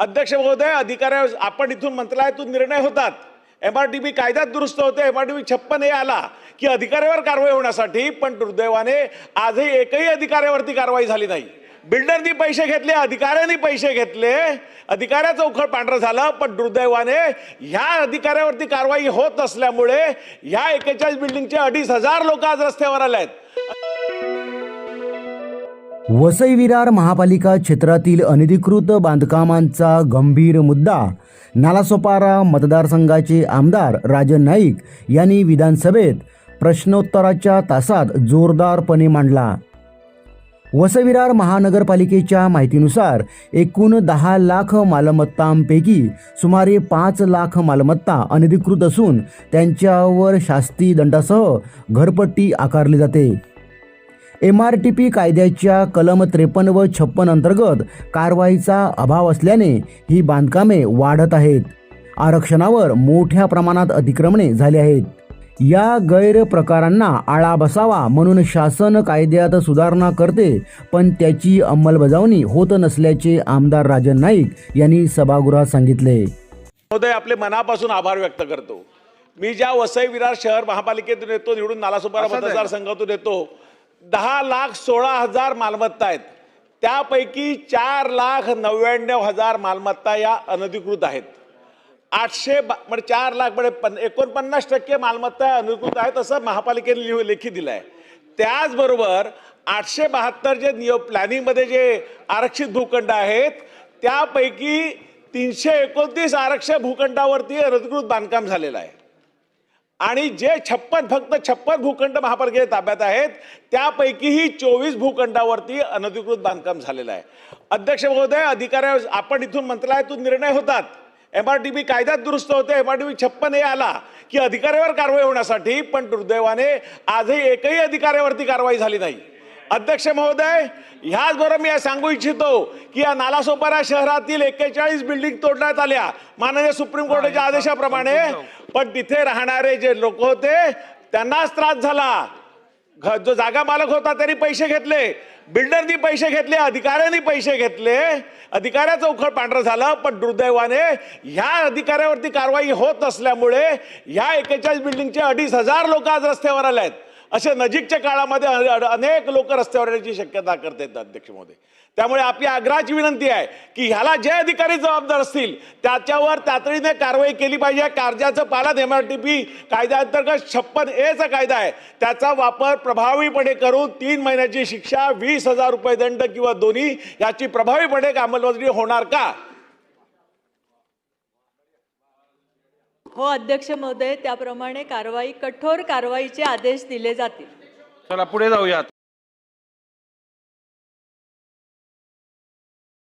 अध्यक्ष महोदय अधिकाऱ्या आपण इथून मंत्रालयातून निर्णय होतात. एम आर टी बी कायद्यात दुरुस्त होते. एम आर टी बी छप्पन हे आला की अधिकाऱ्यावर कारवाई होण्यासाठी पण दुर्दैवाने आजही एकही अधिकाऱ्यावरती कारवाई झाली नाही. बिल्डरनी पैसे घेतले अधिकाऱ्यांनी पैसे घेतले. अधिकाऱ्याचं उखळ पांढरं झालं पण दुर्दैवाने ह्या अधिकाऱ्यावरती कारवाई होत नसल्यामुळे ह्या एकेचाळीस बिल्डिंगचे अडीच हजार लोक आज रस्त्यावर आले आहेत. वसई विरार महापालिका क्षेत्रातील अनधिकृत बांधकामांचा गंभीर मुद्दा नालासोपारा मतदारसंघाचे आमदार राजन नाईक यांनी विधानसभेत प्रश्नोत्तराच्या तासात जोरदारपणे मांडला. वसविरार महानगरपालिकेच्या माहितीनुसार एकूण दहा लाख मालमत्तांपैकी सुमारे पाच लाख मालमत्ता अनधिकृत असून त्यांच्यावर शास्ती दंडासह घरपट्टी आकारली जाते. एम आर टी पी कायद्याच्या कलम त्रेपन्न व छप्पन अंतर्गत कारवाईचा अभाव असल्याने ही बांधकामे वाढत आहेत. आरक्षणावर मोठ्या प्रमाणात अतिक्रमणे झाली आहेत. या गैरप्रकारांना आळा बसावा म्हणून शासन कायद्यात सुधारणा करते पण त्याची अंमलबजावणी होत नसल्याचे आमदार राजन नाईक यांनी सभागृहात सांगितले. महोदय आपले मनापासून आभार व्यक्त करतो. मी ज्या वसई विरार शहर महापालिकेतून येतो निवडून नालासोपारा मतदारसंघातून येतो दहा लाख सोळा हजार मालमत्ता आहेत. त्यापैकी चार लाख नव्याण्णव हजार मालमत्ता या अनधिकृत आहेत. आठशे बा- म्हणजे चार लाख म्हणजे पन एकोणपन्नास टक्के मालमत्ता या अनधिकृत आहेत असं महापालिकेने लिहू लेखी दिलं आहे त्याचबरोबर आठशे बहात्तर जे नियो प्लॅनिंगमध्ये जे आरक्षित भूखंड आहेत त्यापैकी तीनशे एकोणतीस आरक्षित भूखंडावरती अनधिकृत बांधकाम झालेलं आहे. आणि जे छप्पन फक्त छप्पन भूखंड महापालिकेच्या ताब्यात आहेत त्यापैकीही चोवीस भूखंडावरती अनधिकृत बांधकाम झालेलं आहे. अध्यक्ष महोदय अधिकाऱ्या आपण इथून मंत्रालयातून निर्णय होतात. एम आर टी बी कायद्यात दुरुस्त होते एम आर टी बी छप्पन हे आला की अधिकाऱ्यावर कारवाई होण्यासाठी पण दुर्दैवाने आजही एकही अधिकाऱ्यावरती कारवाई झाली नाही. अध्यक्ष महोदय ह्याचबरोबर मी हे सांगू इच्छितो की या नालासोपारा शहरातील एक्केचाळीस बिल्डिंग तोडण्यात आल्या. माननीय सुप्रीम कोर्टाच्या आदेशाप्रमाणे. पण तिथे राहणारे जे लोक होते त्यांनाच त्रास झाला. जो जागा मालक होता त्यांनी पैसे घेतले. बिल्डरनी पैसे घेतले अधिकाऱ्यांनी पैसे घेतले. अधिकाऱ्याचं उखळ पांढरं झालं पण दुर्दैवाने ह्या अधिकाऱ्यावरती कारवाई होत नसल्यामुळे ह्या एकेचाळीस बिल्डिंगचे अडीच हजार लोक आज रस्त्यावर आले आहेत अशा नजीकच्या काळामध्ये अनेक लोक रस्त्यावर येण्याची शक्यता करतात अध्यक्ष महोदय त्यामुळे आपली आग्रहाची विनंती आहे की ह्याला जे अधिकारी जबाबदार असतील त्याच्यावर तातडीने कारवाई केली पाहिजे. कायद्याचं पालन एम आर टी पी कायद्याअंतर्गत छप्पन एचा कायदा आहे. त्याचा वापर प्रभावीपणे करून तीन महिन्याची शिक्षा वीस हजार रुपये दंड किंवा दोन्ही याची प्रभावीपणे अंमलबजावणी होणार का? हो अध्यक्ष महोदय त्याप्रमाणे कारवाई कठोर कारवाईचे आदेश दिले जातील. चला पुढे जाऊयात.